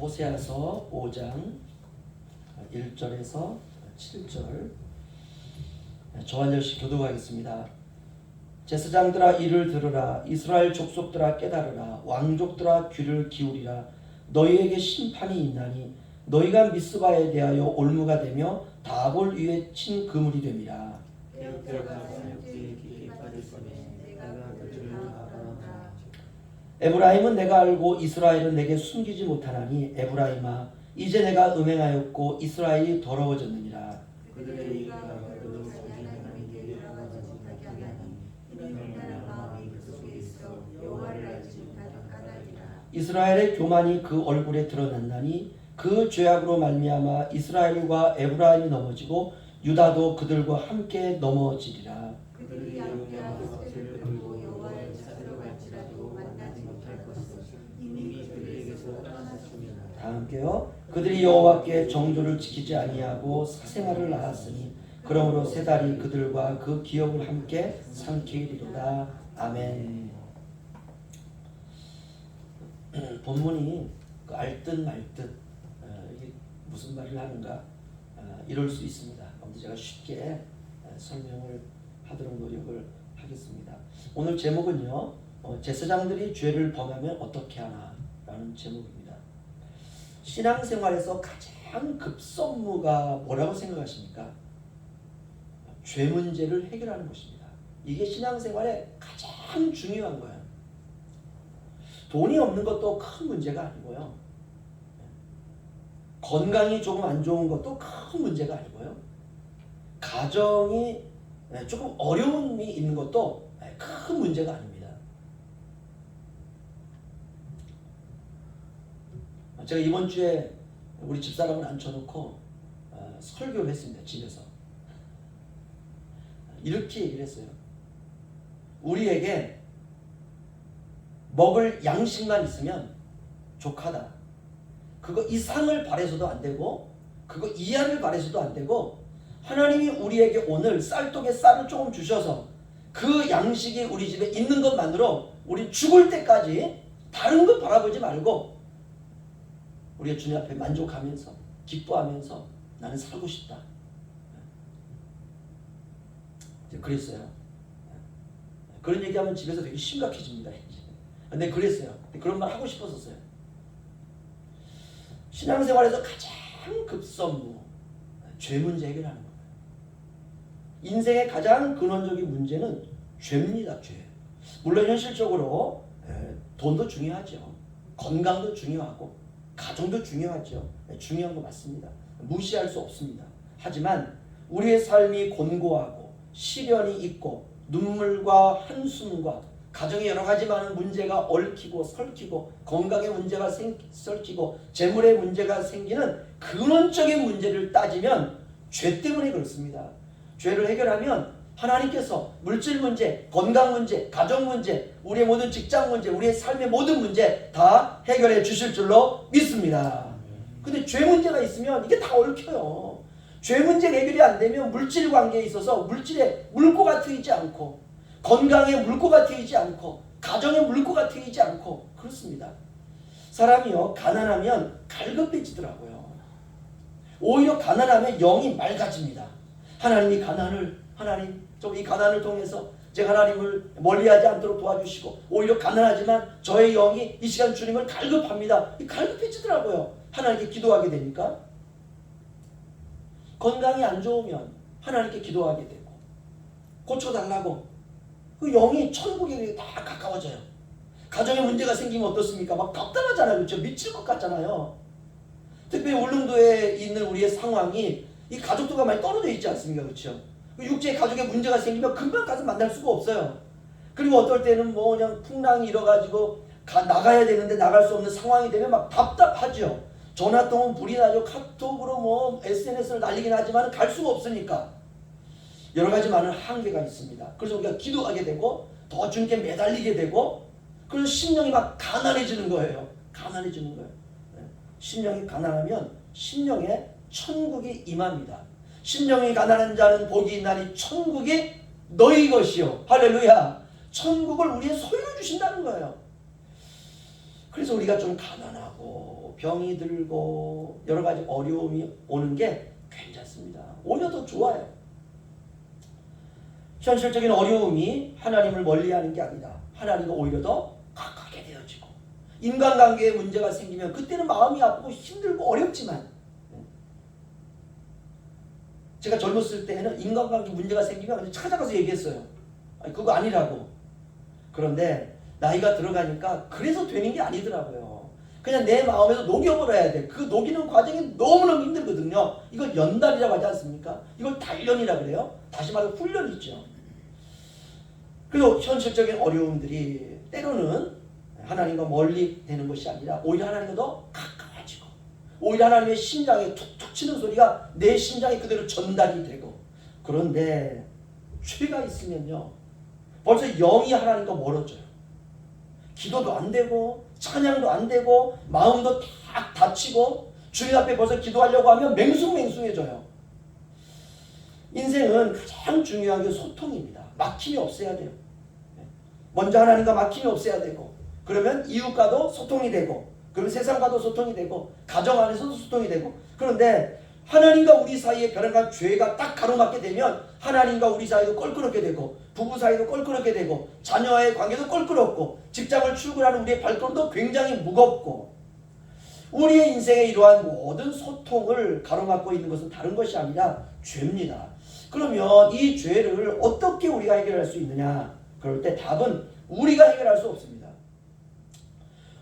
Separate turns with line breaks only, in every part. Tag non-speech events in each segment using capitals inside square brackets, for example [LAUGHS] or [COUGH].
호세아서 5장 1절에서 7절. 저한 절씩 교독하겠습니다. 제사장들아 이를 들으라. 이스라엘 족속들아 깨달으라. 왕족들아 귀를 기울이라. 너희에게 심판이 있나니 너희가 미스바에 대하여 올무가 되며 다볼 위에 친 그물이 됨이라 에브라임은 내가 알고 이스라엘은 내게 숨기지 못하나니 에브라임아 이제 내가 음행하였고 이스라엘이 더러워졌느니라
그.
이스라엘의 교만이 그 얼굴에 드러났나니 그 죄악으로 말미암아 이스라엘과 에브라임이 넘어지고 유다도 그들과 함께 넘어지리라
그들이 함께하고 쇠를 걸고 여호와를 찾으러 갈지라도 만나지 못할 것은 이미 그들에게서 떠났습니다.
다 함께요 그들이 여호와께 정조를 지키지 아니하고 사생활을 낳았으니 그러므로 세 달이 그들과 그 기업을 함께 삼키리로다 아멘 [CLEARS THROAT] 본문이 그 알듯 말듯 어, 이게 무슨 말을 하는가 어, 이럴 수 있습니다. 아무튼 제가 쉽게 어, 설명을 하도록 노력을 하겠습니다. 오늘 제목은요 어, 제사장들이 죄를 범하면 어떻게 하나라는 제목입니다. 신앙생활에서 가장 급선무가 뭐라고 생각하십니까? 죄 문제를 해결하는 것입니다. 이게 신앙생활에 가장 중요한 거예요. 돈이 없는 것도 큰 문제가 아니고요. 건강이 조금 안 좋은 것도 큰 문제가 아니고요. 가정이 조금 어려움이 있는 것도 큰 문제가 아닙니다. 제가 이번 주에 우리 집사람을 앉혀놓고 어, 설교를 했습니다. 집에서. 이렇게 얘기를 했어요. 우리에게 먹을 양식만 있으면 족하다. 그거 이상을 바래서도 안 되고 그거 이하를 바래서도 안 되고 하나님이 우리에게 오늘 쌀독에 쌀을 조금 주셔서 그 양식이 우리 집에 있는 것만으로 우리 죽을 때까지 다른 것 바라보지 말고 우리가 주님 앞에 만족하면서 기뻐하면서 나는 살고 싶다. 그랬어요. 그런 얘기하면 집에서 되게 심각해집니다. 근데 그랬어요. 그런 말 하고 싶었었어요. 신앙생활에서 가장 급선무 죄 문제 해결하는. 인생의 가장 근원적인 문제는 죄입니다. 죄. 물론 현실적으로 에, 돈도 중요하죠. 건강도 중요하고 가정도 중요하죠. 네, 중요한 거 맞습니다. 무시할 수 없습니다. 하지만 우리의 삶이 곤고하고 시련이 있고 눈물과 한숨과 가정에 여러 가지 많은 문제가 얽히고 설키고 건강의 문제가 생, 설키고 재물의 문제가 생기는 근원적인 문제를 따지면 죄 때문에 그렇습니다. 죄를 해결하면 하나님께서 물질 문제, 건강 문제, 가정 문제, 우리의 모든 직장 문제, 우리의 삶의 모든 문제 다 해결해 주실 줄로 믿습니다. 근데 죄 문제가 있으면 이게 다 얽혀요. 죄 문제 해결이 안 되면 물질 관계에 있어서 물질에 물고가 트이지 않고 건강에 물고가 트이지 않고 가정에 물고가 트이지 않고 그렇습니다. 사람이요 가난하면 갈급해지더라고요. 오히려 가난하면 영이 맑아집니다. 하나님이 가난을 하나님 좀 이 가난을 통해서 제가 하나님을 멀리하지 않도록 도와주시고 오히려 가난하지만 저의 영이 이 시간 주님을 갈급합니다. 이 갈급해지더라고요. 하나님께 기도하게 되니까 건강이 안 좋으면 하나님께 기도하게 되고 고쳐달라고 그 영이 천국에 다 가까워져요. 가정에 문제가 생기면 어떻습니까? 막 답답하잖아요. 그렇죠? 미칠 것 같잖아요. 특별히 울릉도에 있는 우리의 상황이 이 가족들과 많이 떨어져 있지 않습니까? 그렇죠? 그 육체 가족에 문제가 생기면 금방 가서 만날 수가 없어요. 그리고 어떨 때는 뭐 그냥 풍랑이 일어가지고 가, 나가야 되는데 나갈 수 없는 상황이 되면 막 답답하죠. 전화통은 불이 나죠. 카톡으로 뭐 SNS를 날리긴 하지만 갈 수가 없으니까. 여러 가지 많은 한계가 있습니다. 그래서 우리가 기도하게 되고 더 주님께 매달리게 되고 그래서 심령이 막 가난해지는 거예요. 가난해지는 거예요. 네. 심령이 가난하면 심령에 천국이 임합니다. 심령이 가난한 자는 복이 있나니 천국이 너희 것이요. 할렐루야. 천국을 우리의 소유로 주신다는 거예요. 그래서 우리가 좀 가난하고 병이 들고 여러 가지 어려움이 오는 게 괜찮습니다. 오히려 더 좋아요. 현실적인 어려움이 하나님을 멀리하는 게 아니라 하나님과 오히려 더 가깝게 되어지고 인간관계에 문제가 생기면 그때는 마음이 아프고 힘들고 어렵지만 제가 젊었을 때는 인간관계 문제가 생기면 그냥 찾아가서 얘기했어요. 아니, 그거 아니라고. 그런데 나이가 들어가니까 그래서 되는 게 아니더라고요. 그냥 내 마음에서 녹여버려야 돼. 그 녹이는 과정이 너무너무 힘들거든요. 이걸 연단이라고 하지 않습니까? 이걸 단련이라 그래요. 다시 말해 훈련이죠. 그리고 현실적인 어려움들이 때로는 하나님과 멀리 되는 것이 아니라 오히려 하나님과 더 가까워지고 오히려 하나님의 심장에 툭툭 치는 소리가 내 심장에 그대로 전달이 되고 그런데 죄가 있으면요 벌써 영이 하나님과 멀어져요. 기도도 안 되고 찬양도 안 되고 마음도 다 다치고 주님 앞에 벌써 기도하려고 하면 맹숭맹숭해져요. 인생은 가장 중요한 게 소통입니다. 막힘이 없어야 돼요. 먼저 하나님과 막힘이 없어야 되고 그러면 이웃과도 소통이 되고 그러면 세상과도 소통이 되고 가정 안에서도 소통이 되고 그런데 하나님과 우리 사이에 변화가 죄가 딱 가로막게 되면 하나님과 우리 사이도 껄끄럽게 되고 부부 사이도 껄끄럽게 되고 자녀와의 관계도 껄끄럽고 직장을 출근하는 우리의 발걸음도 굉장히 무겁고 우리의 인생에 이러한 모든 소통을 가로막고 있는 것은 다른 것이 아니라 죄입니다. 그러면 이 죄를 어떻게 우리가 해결할 수 있느냐? 그럴 때 답은 우리가 해결할 수 없습니다.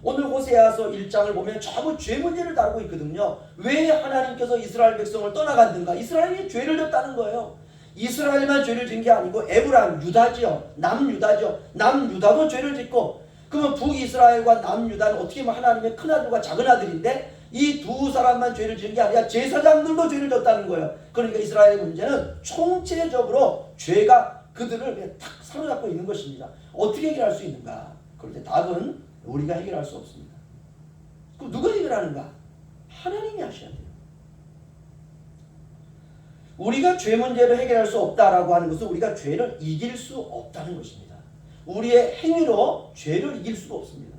오늘 호세아서 1장을 보면 전부 죄 문제를 다루고 있거든요. 왜 하나님께서 이스라엘 백성을 떠나갔는가? 이스라엘이 죄를 졌다는 거예요. 이스라엘만 죄를 진 게 아니고 에브람 유다지요. 남유다죠. 남유다도 죄를 짓고 그러면 북이스라엘과 남유다는 어떻게 보면 하나님의 큰아들과 작은아들인데 이 두 사람만 죄를 지은 게 아니라 제사장들도 죄를 졌다는 거예요. 그러니까 이스라엘의 문제는 총체적으로 죄가 그들을 탁 사로잡고 있는 것입니다. 어떻게 해결할 수 있는가? 때 답은 우리가 해결할 수 없습니다. 그럼 누가 해결하는가? 하나님이 하셔야 돼요. 우리가 죄 문제를 해결할 수 없다라고 하는 것은 우리가 죄를 이길 수 없다는 것입니다. 우리의 행위로 죄를 이길 수가 없습니다.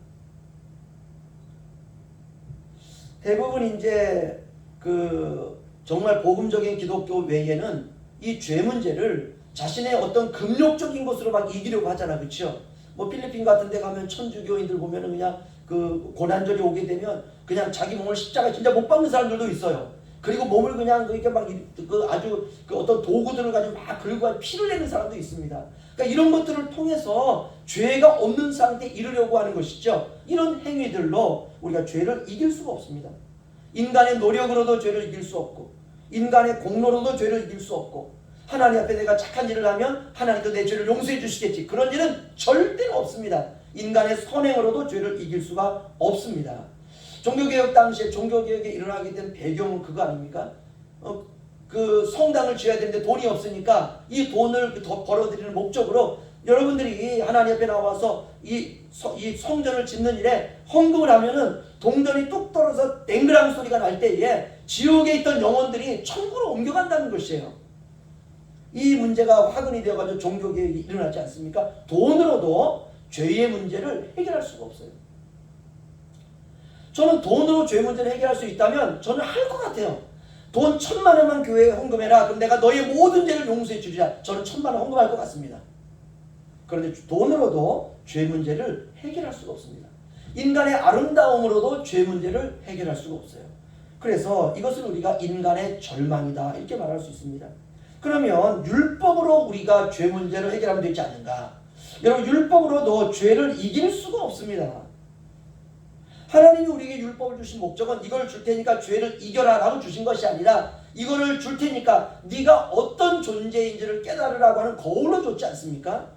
대부분 이제 그 정말 복음적인 기독교 외에는 이 죄 문제를 자신의 어떤 금욕적인 것으로 막 이기려고 하잖아, 그렇죠? 뭐 필리핀 같은 데 가면 천주교인들 보면은 그냥 그 고난절이 오게 되면 그냥 자기 몸을 십자가 진짜 못 박는 사람들도 있어요. 그리고 몸을 그냥 그렇게 막 그 아주 그 어떤 도구들을 가지고 막 긁고 피를 내는 사람도 있습니다. 그러니까 이런 것들을 통해서 죄가 없는 상태에 이르려고 하는 것이죠. 이런 행위들로 우리가 죄를 이길 수가 없습니다. 인간의 노력으로도 죄를 이길 수 없고 인간의 공로로도 죄를 이길 수 없고 하나님 앞에 내가 착한 일을 하면 하나님도 내 죄를 용서해 주시겠지. 그런 일은 절대로 없습니다. 인간의 선행으로도 죄를 이길 수가 없습니다. 종교개혁 당시에 종교개혁이 일어나게 된 배경은 그거 아닙니까? 어, 그 성당을 지어야 되는데 돈이 없으니까 이 돈을 더 벌어들이는 목적으로 여러분들이 하나님 앞에 나와서 이, 서, 이 성전을 짓는 일에 헌금을 하면은 동전이 뚝 떨어져 땡그랑 소리가 날 때에 지옥에 있던 영혼들이 천국으로 옮겨간다는 것이에요. 이 문제가 화근이 되어가지고 종교개혁이 일어나지 않습니까? 돈으로도 죄의 문제를 해결할 수가 없어요. 저는 돈으로 죄 문제를 해결할 수 있다면 저는 할 것 같아요. 돈 천만 원만 교회에 헌금해라. 그럼 내가 너의 모든 죄를 용서해 주리라. 저는 천만 원 헌금할 것 같습니다. 그런데 돈으로도 죄 문제를 해결할 수가 없습니다. 인간의 아름다움으로도 죄 문제를 해결할 수가 없어요. 그래서 이것을 우리가 인간의 절망이다 이렇게 말할 수 있습니다. 그러면 율법으로 우리가 죄 문제를 해결하면 되지 않는가? 여러분 율법으로도 죄를 이길 수가 없습니다. 하나님이 우리에게 율법을 주신 목적은 이걸 줄 테니까 죄를 이겨라라고 주신 것이 아니라 이거를 줄 테니까 네가 어떤 존재인지를 깨달으라고 하는 거울로 줬지 않습니까?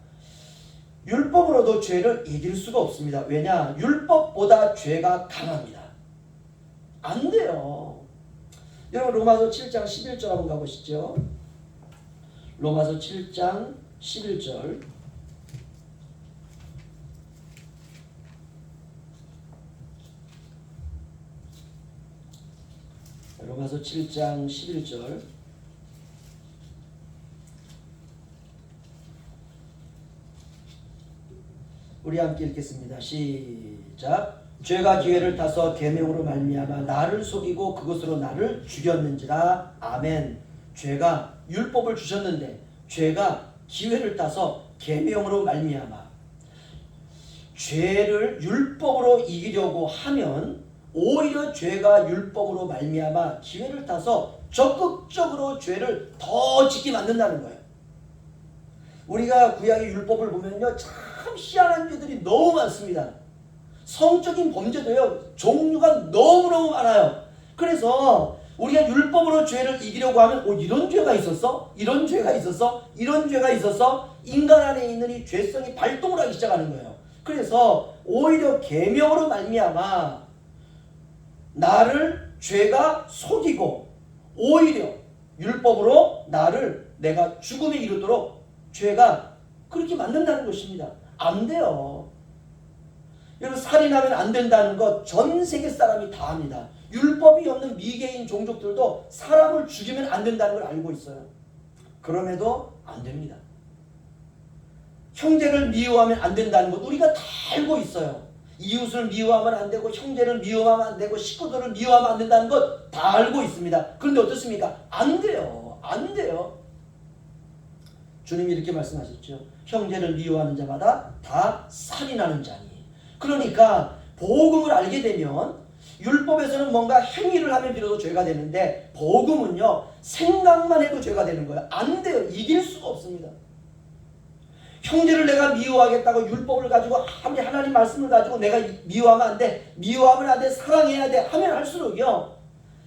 율법으로도 죄를 이길 수가 없습니다. 왜냐? 율법보다 죄가 강합니다. 안 돼요. 여러분 로마서 7장 11절 한번 가보시죠. 로마서 7장 11절 로마서 7장 11절 우리 함께 읽겠습니다. 시작. 죄가 기회를 타서 계명으로 말미암아 나를 속이고 그것으로 나를 죽였는지라 아멘. 죄가 율법을 주셨는데 죄가 기회를 타서 계명으로 말미암아 죄를 율법으로 이기려고 하면 오히려 죄가 율법으로 말미암아 기회를 타서 적극적으로 죄를 더 짓게 만든다는 거예요. 우리가 구약의 율법을 보면요 참 희한한 죄들이 너무 많습니다. 성적인 범죄도요 종류가 너무너무 많아요. 그래서 우리가 율법으로 죄를 이기려고 하면 오 이런 죄가 있었어? 이런 죄가 있었어? 이런 죄가 있었어? 인간 안에 있는 이 죄성이 발동을 하기 시작하는 거예요. 그래서 오히려 계명으로 말미암아 나를 죄가 속이고 오히려 율법으로 나를 내가 죽음에 이르도록 죄가 그렇게 만든다는 것입니다. 안 돼요. 여러분 살인하면 안 된다는 것 전 세계 사람이 다 압니다. 율법이 없는 미개인 종족들도 사람을 죽이면 안 된다는 걸 알고 있어요. 그럼에도 안 됩니다. 형제를 미워하면 안 된다는 것 우리가 다 알고 있어요. 이웃을 미워하면 안 되고 형제를 미워하면 안 되고 식구들을 미워하면 안 된다는 것 다 알고 있습니다. 그런데 어떻습니까? 안 돼요. 안 돼요. 주님이 이렇게 말씀하셨죠. 형제를 미워하는 자마다 다 살인하는 자니. 그러니까 복음을 알게 되면 율법에서는 뭔가 행위를 하면 비로소 죄가 되는데 복음은요 생각만 해도 죄가 되는 거예요. 안 돼요. 이길 수가 없습니다. 형제를 내가 미워하겠다고 율법을 가지고 아무리 하나님 말씀을 가지고 내가 미워하면 안 돼. 미워하면 안 돼. 사랑해야 돼. 하면 할수록요.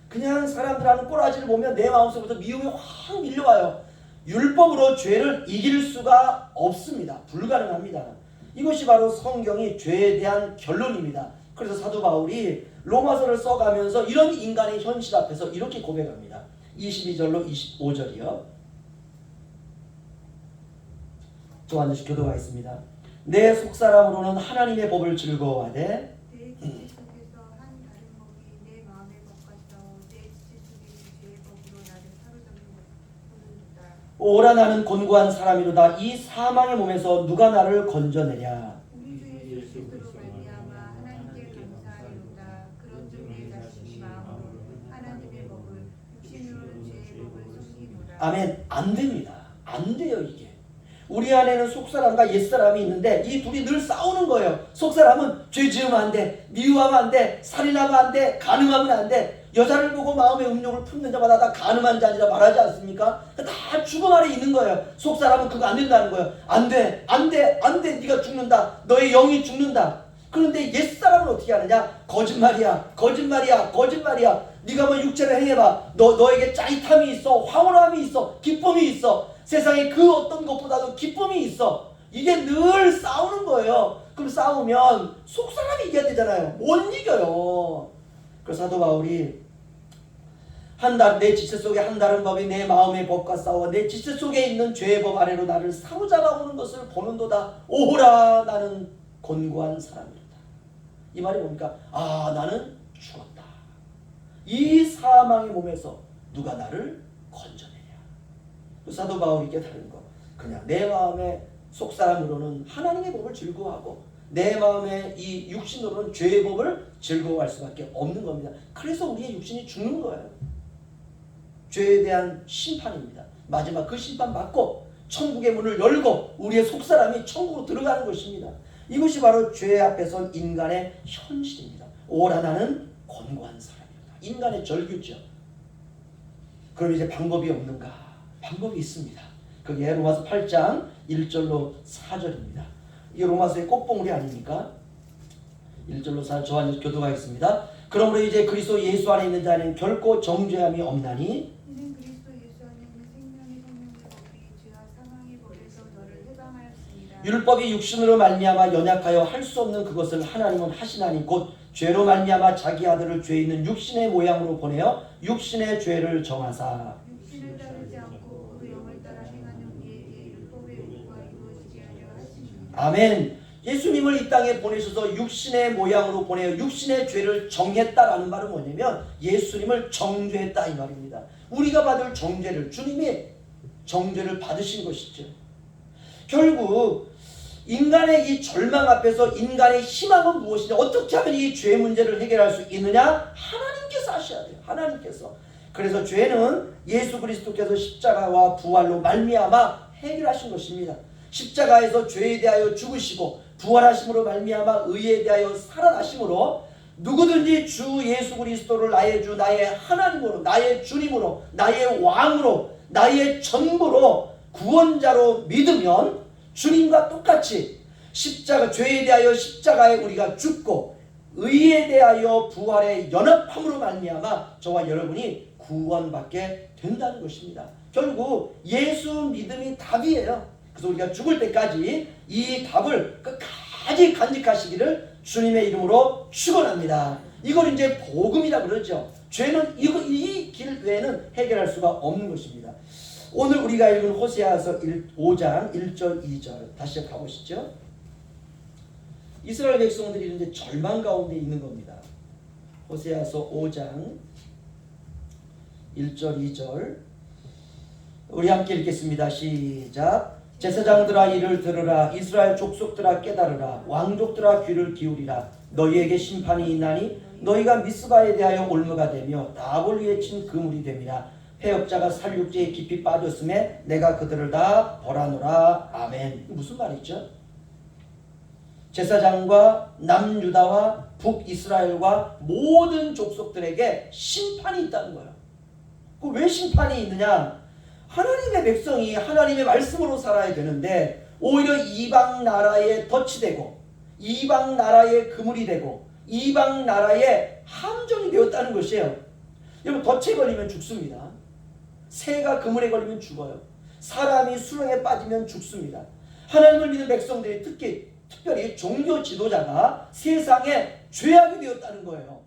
그냥 사람들 하는 꼬라지를 보면 내 마음속부터 미움이 확 밀려와요. 율법으로 죄를 이길 수가 없습니다. 불가능합니다. 이것이 바로 성경이 죄에 대한 결론입니다. 그래서 사도 바울이 로마서를 써가면서 이런 인간의 현실 앞에서 이렇게 고백합니다. 22절로 25절이요. 또 앉으시 교도가 있습니다. 내 속사람으로는 하나님의 법을 즐거워하되
내 지체 속에서 한 다른 법이 내 마음의 법과 싸워 내 지체 속에 있는 죄의 법으로 나를 사로잡는 것보다
오라 나는 곤고한 사람이로다. 이 사망의 몸에서 누가 나를
섬기노라.
아멘. 안 됩니다. 안 돼요 이게 우리 안에는 속사람과 옛사람이 있는데 이 둘이 늘 싸우는 거예요. 속사람은 죄 지으면 안 돼 미워하면 안 돼 살인하면 안돼 간음하면 안 돼. 여자를 보고 마음의 음욕을 품는 자마다 다 간음한 자니라 말하지 않습니까? 다 죽음 아래 있는 거예요. 속사람은 그거 안 된다는 거예요. 안 돼 안 돼 안 돼. 네가 죽는다. 너의 영이 죽는다. 그런데 옛사람은 어떻게 하느냐? 거짓말이야. 거짓말이야. 거짓말이야. 네가 뭐 육체를 행해봐. 너, 너에게 짜릿함이 있어. 황홀함이 있어. 기쁨이 있어 세상에 그 어떤 것보다도 기쁨이 있어. 이게 늘 싸우는 거예요. 그럼 싸우면 속사람이 이겨야 되잖아요. 못 이겨요. 그래서 사도 바울이 한달내 지체 속에 한 다른 법이 내 마음의 법과 싸워 내 지체 속에 있는 죄의 법 아래로 나를 사로잡아 오는 것을 보는도다. 오호라 나는 곤고한 사람이다. 이 말이 뭡니까? 아 나는 죽었다. 이 사망의 몸에서 누가 나를 건져내냐 그 사도 바울이 깨달은 거 그냥 내 마음의 속사람으로는 하나님의 법을 즐거워하고 내 마음의 이 육신으로는 죄의 법을 즐거워할 수밖에 없는 겁니다. 그래서 우리의 육신이 죽는 거예요. 죄에 대한 심판입니다. 마지막 그 심판 받고 천국의 문을 열고 우리의 속사람이 천국으로 들어가는 것입니다. 이것이 바로 죄 앞에선 인간의 현실입니다. 오라 나는 권고한 사람이다. 인간의 절규죠. 그럼 이제 방법이 없는가? 방법이 있습니다. 그게 로마서 8장 1절로 4절입니다. 이 로마서의 꽃봉우리 아닙니까? 1절로 4절 저와 교도가 있습니다. 그러므로 이제 그리스도 예수 안에 있는 자는 결코 정죄함이 없나니 율법이 육신으로 말미암아 연약하여 할 수 없는 그것을 하나님은 하시나니 곧 죄로 말미암아 자기 아들을 죄 있는 육신의 모양으로 보내어 육신의 죄를 정하사
육신을 따르지 않고 그 영을 따라 행하는 우리에게 율법의 요구가 이루어지게 하려 하십니다
아멘. 예수님을 이 땅에 보내셔서 육신의 모양으로 보내어 육신의 죄를 정했다라는 말은 뭐냐면 예수님을 정죄했다 이 말입니다. 우리가 받을 정죄를 주님이 정죄를 받으신 것이죠. 결국 인간의 이 절망 앞에서 인간의 희망은 무엇이냐? 어떻게 하면 이 죄 문제를 해결할 수 있느냐? 하나님께서 하셔야 돼요. 하나님께서. 그래서 죄는 예수 그리스도께서 십자가와 부활로 말미암아 해결하신 것입니다. 십자가에서 죄에 대하여 죽으시고 부활하심으로 말미암아 의에 대하여 살아나심으로 누구든지 주 예수 그리스도를 나의 주 나의 하나님으로 나의 주님으로 나의 왕으로 나의 전부로 구원자로 믿으면 주님과 똑같이 십자가 죄에 대하여 십자가에 우리가 죽고 의에 대하여 부활의 연합함으로 말미암아 저와 여러분이 구원받게 된다는 것입니다. 결국 예수 믿음이 답이에요. 그래서 우리가 죽을 때까지 이 답을 끝까지 간직하시기를 주님의 이름으로 축원합니다. 이걸 이제 복음이라 그러죠. 죄는 이거 이 길 외에는 해결할 수가 없는 것입니다. 오늘 우리가 읽은 호세아서 5장 1절 2절 다시 가보시죠. 이스라엘 백성들이 이제 절망 가운데 있는 겁니다. 호세아서 5장 1절 2절 우리 함께 읽겠습니다. 시작. 제사장들아 이를 들으라 이스라엘 족속들아 깨달으라 왕족들아 귀를 기울이라 너희에게 심판이 있나니 너희가 미스바에 대하여 올무가 되며 나볼 위에 친 그물이 됨이라 해역자가 살육지에 깊이 빠졌음에 내가 그들을 다 벌하노라 아멘 무슨 말이죠? 제사장과 남유다와 북이스라엘과 모든 족속들에게 심판이 있다는 거예요. 그 왜 심판이 있느냐? 하나님의 백성이 하나님의 말씀으로 살아야 되는데 오히려 이방 나라에 덫이 되고 이방 나라의 그물이 되고 이방 나라의 함정이 되었다는 것이에요. 여러분 덫에 걸리면 죽습니다. 새가 그물에 걸리면 죽어요. 사람이 수렁에 빠지면 죽습니다. 하나님을 믿는 백성들이 특히 특별히 종교 지도자가 세상에 죄악이 되었다는 거예요.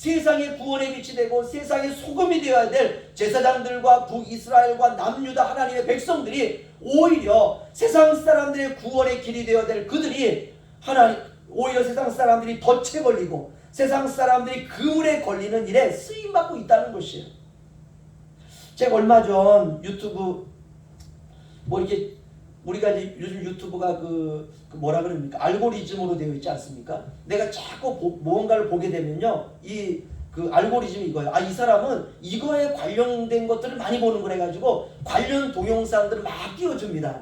세상의 구원의 빛이 되고 세상의 소금이 되어야 될 제사장들과 북이스라엘과 남유다 하나님의 백성들이 오히려 세상 사람들의 구원의 길이 되어야 될 그들이 하나님 오히려 세상 사람들이 덫에 걸리고 세상 사람들이 그물에 걸리는 일에 쓰임 받고 있다는 것이에요. 제가 얼마 전 유튜브 뭐 이렇게 우리가 요즘 유튜브가 그, 그 뭐라 그럽니까 알고리즘으로 되어 있지 않습니까? 내가 자꾸 보, 무언가를 보게 되면요 이 그 알고리즘이 이거예요. 아 이 사람은 이거에 관련된 것들을 많이 보는 거래 가지고 관련 동영상들을 막 띄워줍니다.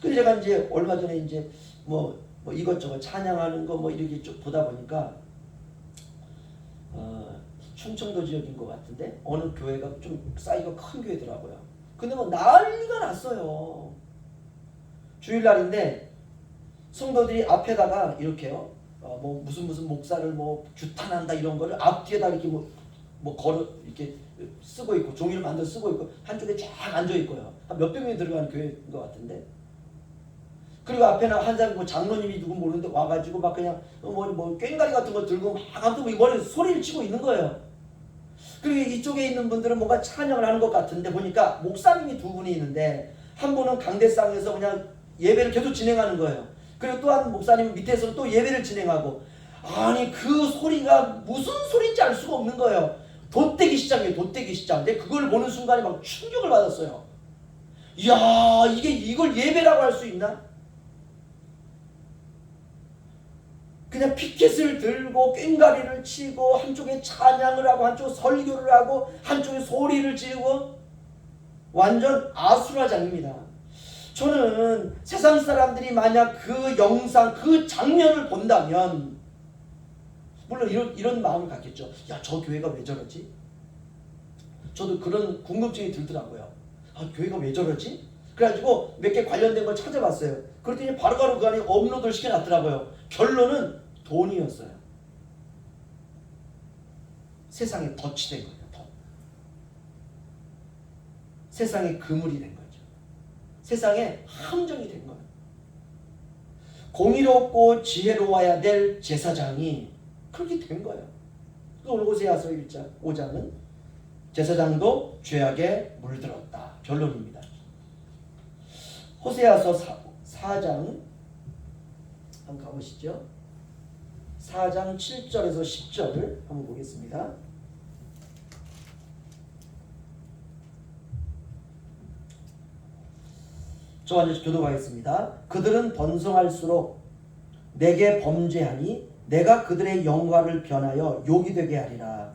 그래서 제가 이제 얼마 전에 이제 뭐, 뭐 이것저것 찬양하는 거 뭐 이렇게 쭉 보다 보니까 어, 충청도 지역인 것 같은데 어느 교회가 좀 사이즈가 큰 교회더라고요. 근데 뭐 난리가 났어요. 주일날인데 성도들이 앞에다가 이렇게요. 어, 뭐 무슨 무슨 목사를 뭐 규탄한다 이런 거를 앞뒤에다 이렇게 뭐, 뭐 걸어 이렇게 쓰고 있고 종이를 만들어 쓰고 있고 한쪽에 쫙 앉아 있고요. 한 몇백 명이 들어가는 교회인 것 같은데. 그리고 앞에는 한 사람 뭐 장로님이 누구 모르는데 와가지고 막 그냥 뭐뭐 뭐 꽹가리 같은 거 들고 막 아무튼 뭐 머리 소리를 치고 있는 거예요. 그리고 이쪽에 있는 분들은 뭔가 찬양을 하는 것 같은데 보니까 목사님이 두 분이 있는데 한 분은 강대상에서 그냥 예배를 계속 진행하는 거예요. 그리고 또 한 목사님 밑에서 또 예배를 진행하고 아니 그 소리가 무슨 소리인지 알 수가 없는 거예요. 돗대기 시장이에요. 돗대기 시장. 근데 그걸 보는 순간에 막 충격을 받았어요. 이야 이게 이걸 예배라고 할 수 있나? 그냥 피켓을 들고 꽹가리를 치고 한쪽에 찬양을 하고 한쪽에 설교를 하고 한쪽에 소리를 지르고 완전 아수라장입니다. 저는 세상 사람들이 만약 그 영상 그 장면을 본다면 물론 이런 이런 마음을 갖겠죠. 야 저 교회가 왜 저러지? 저도 그런 궁금증이 들더라고요. 아 교회가 왜 저러지? 그래가지고 몇 개 관련된 걸 찾아봤어요. 그랬더니 바로바로 그 안에 업로드를 시켜놨더라고요. 결론은 돈이었어요. 세상에 덫이 된 거예요. 덫. 세상에 그물이 된 거죠. 세상에 함정이 된 거예요. 공의롭고 지혜로워야 될 제사장이 그렇게 된 거예요. 오늘 호세아서 1장 5장은 제사장도 죄악에 물들었다. 결론입니다. 호세아서 4, 4장 한번 가보시죠. 4장 7절에서 10절을 한번 보겠습니다. 저와 이제 교도하겠습니다. 그들은 번성할수록 내게 범죄하니 내가 그들의 영화를 변하여 욕이 되게 하리라.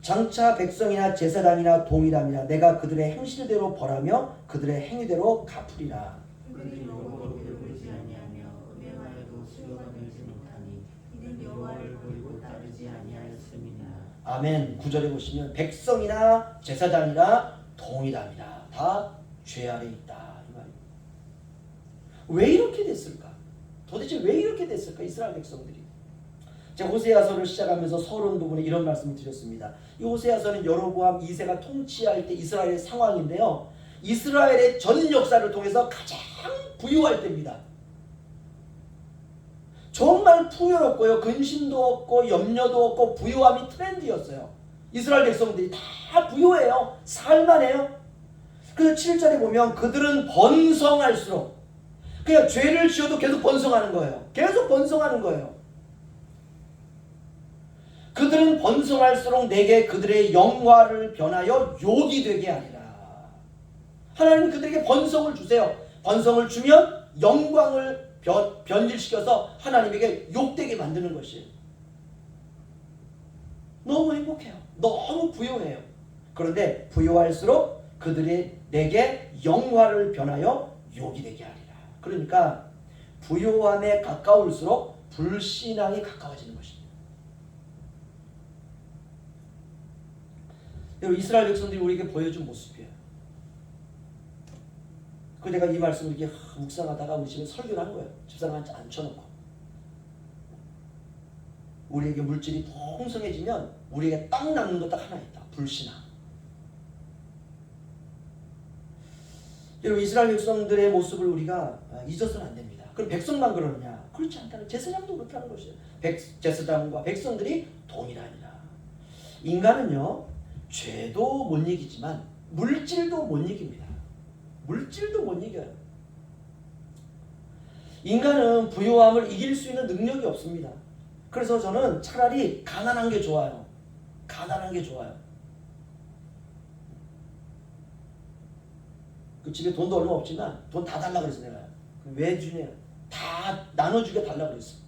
장차 백성이나 제사장이나 동일함이나 내가 그들의 행실대로 벌하며 그들의 행위대로 갚으리라.
그들이 먹어도 배부르지 아니하며 음행하여도 수요가 되지 못하니 이는 여호와를 버리고 따르지 아니하였음이나
아멘. 구절에 보시면 백성이나 제사장이나 동일함이라 다죄 아래 있다. 왜 이렇게 됐을까? 도대체 왜 이렇게 됐을까? 이스라엘 백성들이. 제가 호세아서를 시작하면서 서론 부분에 이런 말씀을 드렸습니다. 이 호세아서는 여로보암 2세가 통치할 때 이스라엘의 상황인데요. 이스라엘의 전 역사를 통해서 가장 부유할 때입니다. 정말 풍요롭고요. 근심도 없고 염려도 없고 부유함이 트렌드였어요. 이스라엘 백성들이 다 부유해요. 살만해요. 그래서 7절에 보면 그들은 번성할수록 그냥 죄를 지어도 계속 번성하는 거예요. 계속 번성하는 거예요. 그들은 번성할수록 내게 그들의 영화를 변하여 욕이 되게 하리라. 하나님은 그들에게 번성을 주세요. 번성을 주면 영광을 변, 변질시켜서 하나님에게 욕되게 만드는 것이에요. 너무 행복해요. 너무 부유해요. 그런데 부유할수록 그들이 내게 영화를 변하여 욕이 되게 하리라. 그러니까 부유함에 가까울수록 불신앙이 가까워지는 것입니다. 여러분 이스라엘 백성들이 우리에게 보여준 모습이에요. 그 내가 이 말씀을 이렇게 묵상하다가 우리 집에 설교를 한 거예요. 집사람한테 앉혀놓고. 우리에게 물질이 풍성해지면 우리에게 딱 남는 거딱 하나 있다. 불신앙. 여러분 이스라엘 백성들의 모습을 우리가 아, 잊어서는 안 됩니다. 그럼 백성만 그러느냐? 그렇지 않다는 제사장도 그렇다는 것이에요. 백, 제사장과 백성들이 동일하니라. 인간은요 죄도 못 이기지만 물질도 못 이깁니다. 물질도 못 이겨요. 인간은 부유함을 이길 수 있는 능력이 없습니다. 그래서 저는 차라리 가난한 게 좋아요. 가난한 게 좋아요. 그 집에 돈도 얼마 없지만 돈 다 달라 그래서 내가 왜 주냐? 다 나눠주게 달라 그랬어.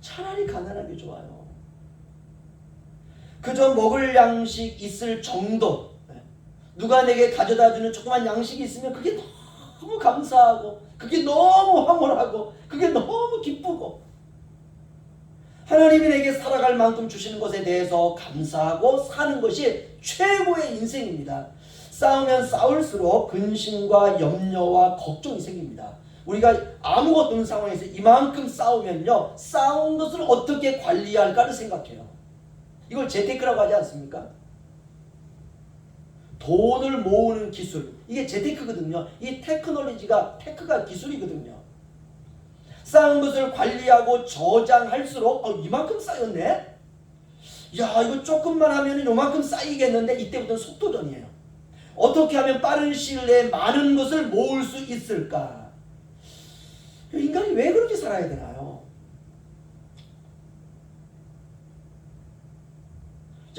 차라리 가난한 게 좋아요. 그저 먹을 양식 있을 정도. 네. 누가 내게 가져다 주는 조그만 양식이 있으면 그게 너무 감사하고 그게 너무 황홀하고 그게 너무 기쁘고 하나님이 내게 살아갈 만큼 주시는 것에 대해서 감사하고 사는 것이 최고의 인생입니다. 싸우면 싸울수록 근심과 염려와 걱정이 생깁니다. 우리가 아무것도 없는 상황에서 이만큼 싸우면요, 싸운 것을 어떻게 관리할까를 생각해요. 이걸 재테크라고 하지 않습니까? 돈을 모으는 기술. 이게 재테크거든요. 이 테크놀로지가, 테크가 기술이거든요. 쌓은 것을 관리하고 저장할수록, 어, 이만큼 쌓였네? 야, 이거 조금만 하면 요만큼 쌓이겠는데, 이때부터는 속도전이에요. 어떻게 하면 빠른 시일 내에 많은 것을 모을 수 있을까? 인간이 왜 그렇게 살아야 되나요?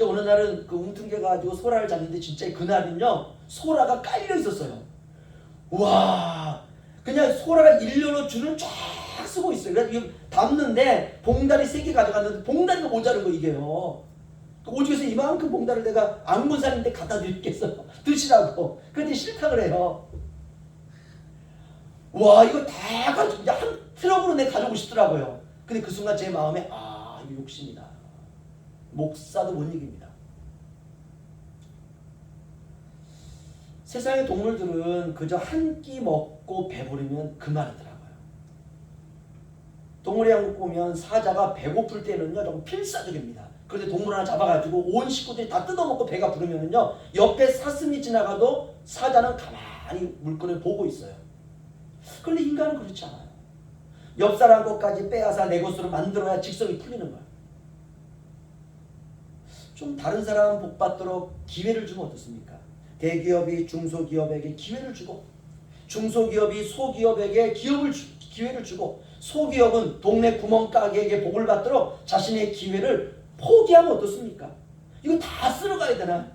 저 어느 날은 그 웅퉁개 가지고 소라를 잡는데 진짜 그날은요 소라가 깔려 있었어요. 와 그냥 소라가 일렬로 줄을 쫙 쓰고 있어요. 그래서 이거 담는데 봉다리 세 개 가져갔는데 봉다리가 모자른 거 이게요. 그 오죽해서 이만큼 봉다리를 내가 안군산인데 갖다 드리겠어 [LAUGHS] 드시라고. 그런데 싫다 그래요. 와 이거 다 가지고 한 트럭으로 내 가져오고 싶더라고요. 근데 그 순간 제 마음에 아 이거 욕심이다. 목사도 못 이깁니다. 세상의 동물들은 그저 한 끼 먹고 배부르면 그만하더라고요. 동물의 양국 보면 사자가 배고플 때는요 좀 필사적입니다. 그런데 동물 하나 잡아가지고 온 식구들이 다 뜯어먹고 배가 부르면은요 옆에 사슴이 지나가도 사자는 가만히 물건을 보고 있어요. 그런데 인간은 그렇지 않아요. 옆 사람 것까지 빼앗아 내 것으로 만들어야 직성이 풀리는 거예요. 좀 다른 사람 복 받도록 기회를 주면 어떻습니까? 대기업이 중소기업에게 기회를 주고 중소기업이 소기업에게 기업을 주, 기회를 주고 소기업은 동네 구멍가게에게 복을 받도록 자신의 기회를 포기하면 어떻습니까? 이거 다 쓸어 가야 되나?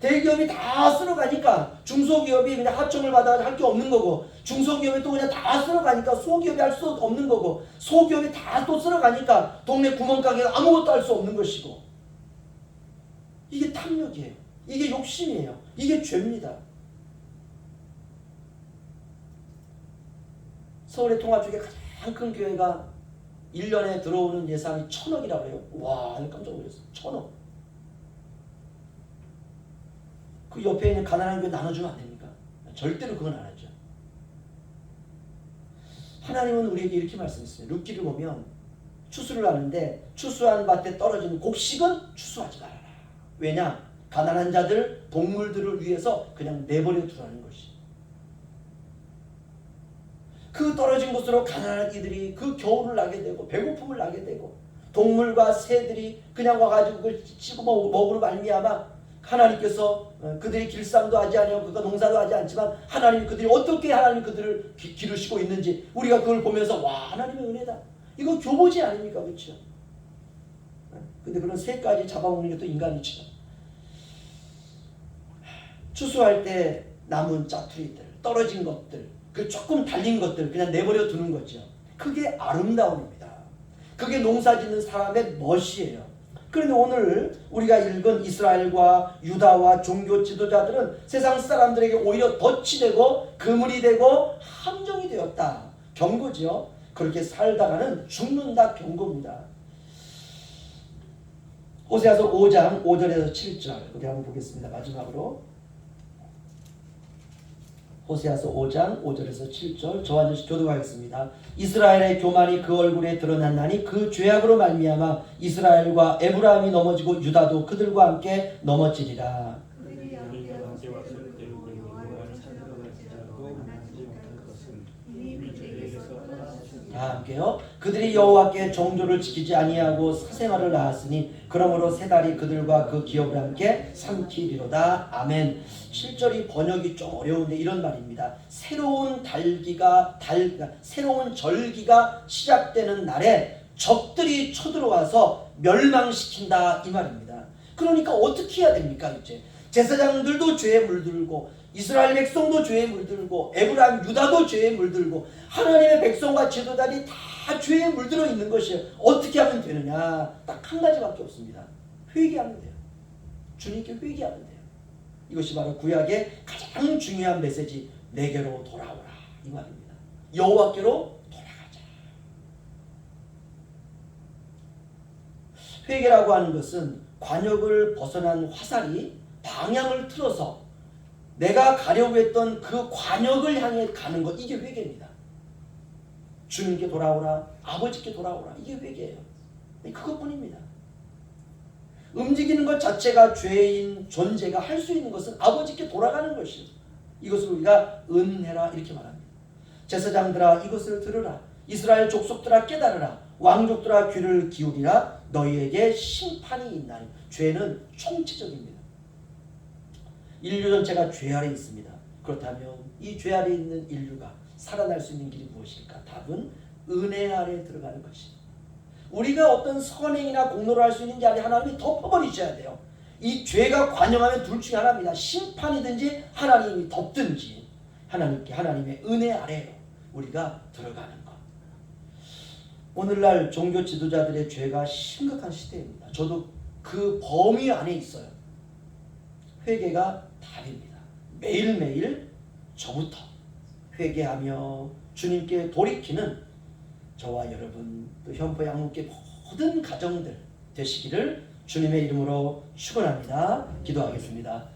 대기업이 다 쓸어 가니까 중소기업이 그냥 하청을 받아 할 게 없는 거고 중소기업이 또 그냥 다 쓸어 가니까 소기업이 할 수 없는 거고 소기업이 다 또 쓸어 가니까 동네 구멍가게가 아무것도 할 수 없는 것이고 이게 탐욕이에요. 이게 욕심이에요. 이게 죄입니다. 서울의 통합 중에 가장 큰 교회가 1년에 들어오는 예산이 천억이라고 해요. 와, 깜짝 놀랐어. 천억. 그 옆에 있는 가난한 교회 나눠주면 안 됩니까? 절대로 그건 안 하죠. 하나님은 우리에게 이렇게 말씀했어요. 룻기를 보면 추수를 하는데 추수한 밭에 떨어지는 곡식은 추수하지 말아라. 왜냐? 가난한 자들, 동물들을 위해서 그냥 내버려 두라는 것이. 그 떨어진 곳으로 가난한 이들이 그 겨울을 나게 되고 배고픔을 나게 되고 동물과 새들이 그냥 와가지고 그걸 씹어 먹- 먹으로 말미암아 하나님께서 어, 그들이 길쌈도 하지 않고 그가 농사도 하지 않지만 하나님 그들이 어떻게 하나님 그들을 기, 기르시고 있는지 우리가 그걸 보면서 와 하나님의 은혜다 이거 교보지 아닙니까 그렇죠? 어, 근데 그런 새까지 잡아먹는 게 또 인간이죠. 추수할 때 남은 짜투리들 떨어진 것들 그 조금 달린 것들 그냥 내버려 두는 거죠. 그게 아름다움입니다. 그게 농사 짓는 사람의 멋이에요. 그런데 오늘 우리가 읽은 이스라엘과 유다와 종교 지도자들은 세상 사람들에게 오히려 덫이 되고 그물이 되고 함정이 되었다. 경고죠. 그렇게 살다가는 죽는다 경고입니다. 호세아서 5장 5절에서 7절 우리 한번 보겠습니다. 마지막으로 호세아서 5장 5절에서 7절 저와 같이 교도하겠습니다. 이스라엘의 교만이 그 얼굴에 드러났나니 그 죄악으로 말미암아 이스라엘과 에브라임이 넘어지고 유다도 그들과 함께 넘어지리라.
그들이 함께 왔을 때로 여호와를 찾아갈지라도 만나지 못할 것은 이미 그들에게서 떠났으니
다 함께요. 그들이 여호와께 정조를 지키지 아니하고 사생활을 낳았으니 그러므로 세 달이 그들과 그 기업을 함께 삼키리로다. 아멘. 7절이 번역이 좀 어려운데 이런 말입니다. 새로운 달기가 달 새로운 절기가 시작되는 날에 적들이 쳐들어와서 멸망시킨다 이 말입니다. 그러니까 어떻게 해야 됩니까 이제 제사장들도 죄에 물들고 이스라엘 백성도 죄에 물들고 에브라임 유다도 죄에 물들고 하나님의 백성과 지도자들이 다 죄에 물들어 있는 것이에요. 어떻게 하면 되느냐? 딱 한 가지밖에 없습니다. 회개하면 돼요. 주님께 회개하면 돼요. 이것이 바로 구약의 가장 중요한 메시지 내게로 돌아오라 이 말입니다. 여호와께로 돌아가자. 회개라고 하는 것은 관역을 벗어난 화살이 방향을 틀어서 내가 가려고 했던 그 관역을 향해 가는 것 이게 회개입니다. 주님께 돌아오라, 아버지께 돌아오라 이게 회개예요. 그것뿐입니다. 움직이는 것 자체가 죄인 존재가 할 수 있는 것은 아버지께 돌아가는 것이에요. 이것을 우리가 은혜라 이렇게 말합니다. 제사장들아 이것을 들으라. 이스라엘 족속들아 깨달으라. 왕족들아 귀를 기울이라. 너희에게 심판이 있나니. 죄는 총체적입니다. 인류 전체가 죄 아래 있습니다. 그렇다면 이 죄 아래 있는 인류가 살아날 수 있는 길이 무엇일까? 답은 은혜 아래 들어가는 것입니다. 우리가 어떤 선행이나 공로를 할 수 있는 게 아니라 하나님이 덮어버리셔야 돼요. 이 죄가 관영하면 둘 중에 하나입니다. 심판이든지 하나님이 덮든지 하나님께 하나님의 은혜 아래로 우리가 들어가는 것. 오늘날 종교 지도자들의 죄가 심각한 시대입니다. 저도 그 범위 안에 있어요. 회개가 답입니다. 매일매일 저부터 회개하며 주님께 돌이키는 저와 여러분 또 현포 양육계 모든 가정들 되시기를 주님의 이름으로 축원합니다. 기도하겠습니다.